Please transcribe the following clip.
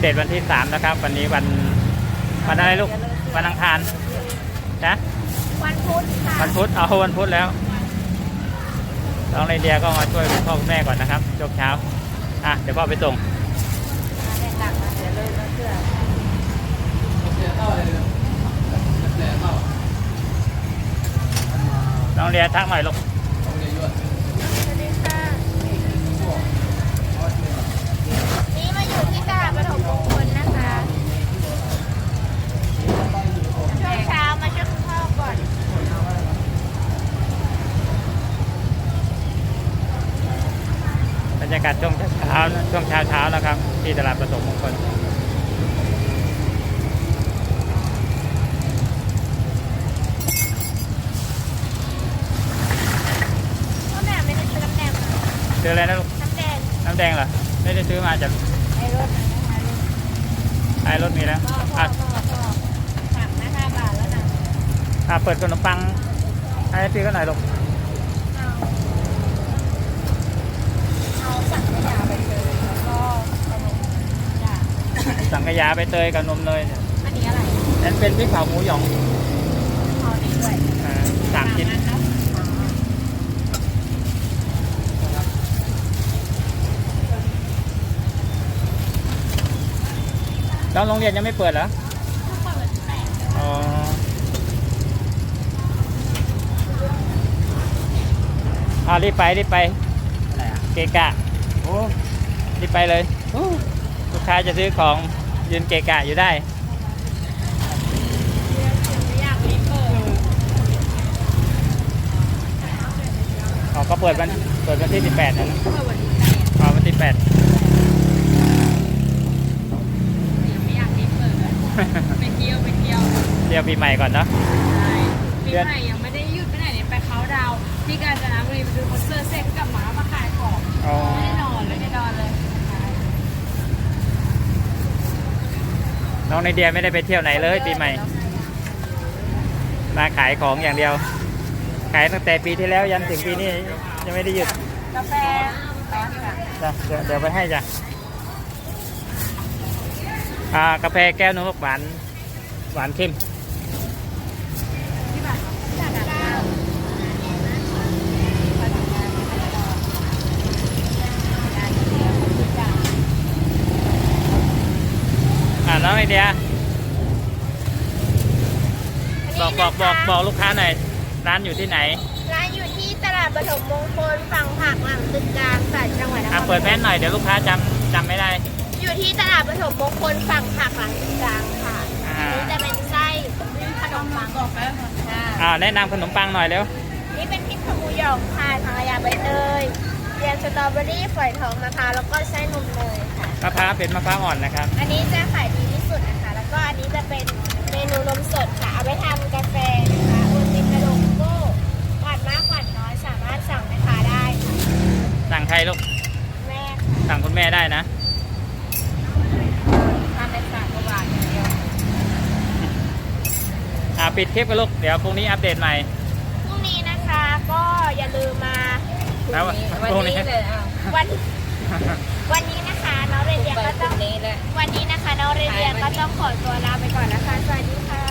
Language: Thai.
เดตวันที่สามนะครับ วันนี้วันวันอะไรลูกวันอังคารนะวันพุธค่ะวันพุธเอาวันพุธแล้วน้องไอเดียก็มาช่วยคุณพ่อคุณแม่ก่อนนะครับช่วงเช้าอะเดี๋ยวพ่อไปส่งแดดดักมาเดี๋ยวเลยมาเสื้อน้องเรียทักหน่อยลูก สวัสดีค่ะนี่มาอยู่ที่ตลาดปฐมมงคลนะคะ ช่วงเช้ามาช่วยคุณพ่อก่อน บ รรยากาศช่วงเช้าช่วงเช้าเช้าๆนะครับ ที่ตลาดประสมมงคลพ่อแม่ไม่ได้ซื้อน้ำแดงมาซื้ออะไรนะลูกน้ำแดงน้ำแดงเหรอไม่ได้ซื้อมาจากไอ้รถนะคะไอ้รถมีแล้วพ่อพ่ออะพ่อพ่อสั่งนะห้าบาทแล้วนะอะเปิดขนมปังให้พี่ก็หน่อยลูก เอาเอาสั่งขยะไปเลยแล้วก็ขนมจ้ะ สังขยาไปเตยกับนมเนยเนี่ยอันนี้อะไรนั่นเป็นพริกเผาหมูหยองเอานี้ด้วยอ่าสามชิ้นนะครับแล้วโรงเรียนยังไม่เปิดเหรอเปิดแปดอ๋ออ่ารีบไปรีบไปเกะกะโอ้รีบไปเลย โอ้ลูก ค้าจะซื้อของยืนเกะกะอยู่ได้ไม่อยากรีบเปิดอ๋อก็เปิดวันเปิดวันที่ 18นะเปิดวันที่แปดอ๋อวันที่8ยังไม่อยากรีบเปิดไปเที่ยวไปเที่ยวเที่ยวปีใหม่ก่อนเนาะใช่ปีใหม่ยังไม่ได้หยุดไปไหนเลยไปเขาน์ดาวน์ที่กาญจนบุรีไปดูคอนเสิร์ตเสร็จกลับมามาขายของ อ๋อ ไม่ได้นอนเลยไม่ได้นอนเลย น้องในเดียไม่ได้ไปเที่ยวไหนเลยปีใหม่ มาขายของอย่างเดียว ขายตั้งแต่ปีที่แล้วยันถึงปีนี้ยังไม่ได้หยุดกาแฟแป๊บค่ะจ้ะเดี๋ยวเดี๋ยวไปให้จ้ะอ่ากาแฟแก้วนึงลูกหวานหวานเข้ม ที่บ้านที่บ้านเก้า อ่า น้องไอเดียบอกบอกบอกบอกลูกค้าหน่อยร้านอยู่ที่ไหน ร้านอยู่ที่ตลาดปฐมมงคลฝั่งผักหลังตึกกลางสายจังหวัดนคอ่ารเปิดแมสหน่อยเดี๋ยวลูกค้าจำจำไม่ได้ อยู่ที่ตลาดปฐมมงคลฝั่งผักหลังตึกกลางค่ะอ่า อันนี้จะเป็นไส้ขนมปังกรอบแป๊บค่ะอ่าแนะนำขนมปังหน่อยเร็ว นี่เป็นพริกขมูหยองค่ะทางระยาใบเตย เรียนสตรอเบอรี่ฝอยทองมะพร้าวแล้วก็ไส้นมเนยค่ะ มะพร้าวเป็นมะพร้าวอ่อนนะครับ อันนี้จะขายดีที่สุดนะคะ แล้วก็อันนี้จะเป็นเมนูนมสดค่ะ เอาไปทำกาแฟนะคะโอติกระโลโก้หวานมากหวานน้อยสามารถสั่งแม่ค้าได้ค่ะสั่งใครลูก แม่สั่งคุณแม่ได้นะ ทานในสามกว่าบาทอย่างเดียว อ่าปิดคลิปกันลูก เดี๋ยวพรุ่งนี้อัปเดตใหม่ พรุ่งนี้นะคะก็อย่าลืมมา แล้วพรุ่งนี้วันวันนี้นะคะน้องเรนเดียก็ต้องนี้แหละวันนี้นะคะน้องเรนเดียก็ต้องขอตัวลาไปก่อนนะคะสวัสดีค่ะ